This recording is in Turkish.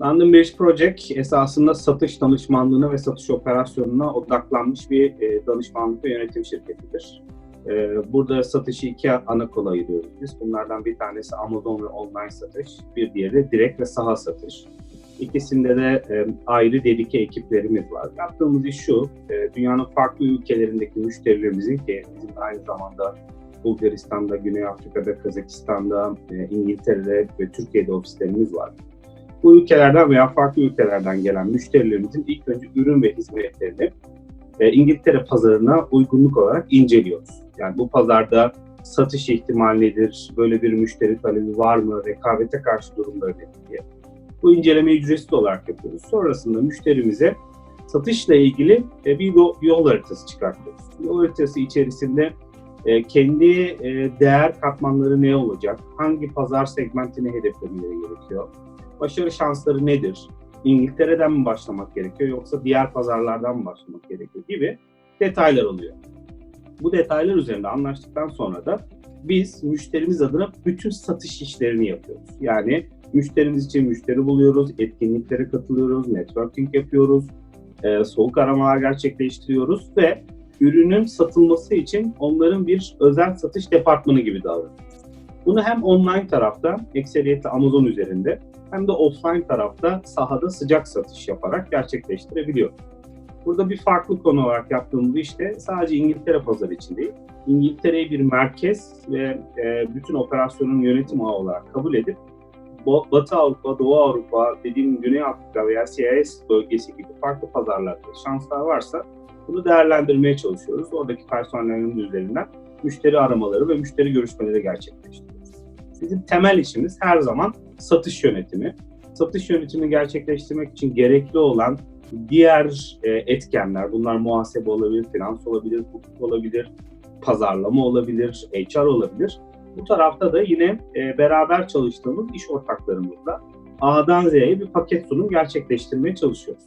London Bridge Project esasında satış danışmanlığına ve satış operasyonuna odaklanmış bir e, danışmanlık ve yönetim şirketidir. E, burada satışı iki ana kola ayırıyoruz biz. Bunlardan bir tanesi Amazon ve online satış, bir diğeri direkt ve saha satış. İkisinde de e, ayrı dedike ekiplerimiz var. Yaptığımız iş şu, e, dünyanın farklı ülkelerindeki müşterilerimizin ki bizim aynı zamanda Bulgaristan'da, Güney Afrika'da, Kazakistan'da, e, İngiltere'de ve Türkiye'de ofislerimiz var. Bu ülkelerden veya farklı ülkelerden gelen müşterilerimizin ilk önce ürün ve hizmetlerini e, İngiltere pazarına uygunluk olarak inceliyoruz. Yani bu pazarda satış ihtimali nedir, böyle bir müşteri talebi var mı, rekabete karşı durumları nedir diye. Bu incelemeyi ücretsiz olarak yapıyoruz. Sonrasında müşterimize satışla ilgili e, bir yol haritası çıkartıyoruz. Yol haritası içerisinde e, kendi e, değer katmanları ne olacak, hangi pazar segmentini hedeflemeleri gerekiyor, başarı şansları nedir, İngiltere'den mi başlamak gerekiyor yoksa diğer pazarlardan mı başlamak gerekiyor gibi detaylar oluyor. Bu detaylar üzerinde anlaştıktan sonra da biz müşterimiz adına bütün satış işlerini yapıyoruz. Yani müşterimiz için müşteri buluyoruz, etkinliklere katılıyoruz, networking yapıyoruz, e, soğuk aramalar gerçekleştiriyoruz ve ürünün satılması için onların bir özel satış departmanı gibi davranıyoruz. Bunu hem online tarafta, ekseriyette Amazon üzerinde hem de offline tarafta sahada sıcak satış yaparak gerçekleştirebiliyoruz. Burada bir farklı konu olarak yaptığımız işte sadece İngiltere pazarı için değil, İngiltere'yi bir merkez ve e, bütün operasyonun yönetim ağı olarak kabul edip Batı Avrupa, Doğu Avrupa, dediğim Güney Afrika veya CIS bölgesi gibi farklı pazarlarda şanslar varsa bunu değerlendirmeye çalışıyoruz. Oradaki personellerin üzerinden müşteri aramaları ve müşteri görüşmeleri gerçekleştiriyoruz. Bizim temel işimiz her zaman satış yönetimi. Satış yönetimini gerçekleştirmek için gerekli olan diğer e, etkenler, bunlar muhasebe olabilir, finans olabilir, hukuk olabilir, pazarlama olabilir, HR olabilir. Bu tarafta da yine e, beraber çalıştığımız iş ortaklarımızla A'dan Z'ye bir paket sunum gerçekleştirmeye çalışıyoruz.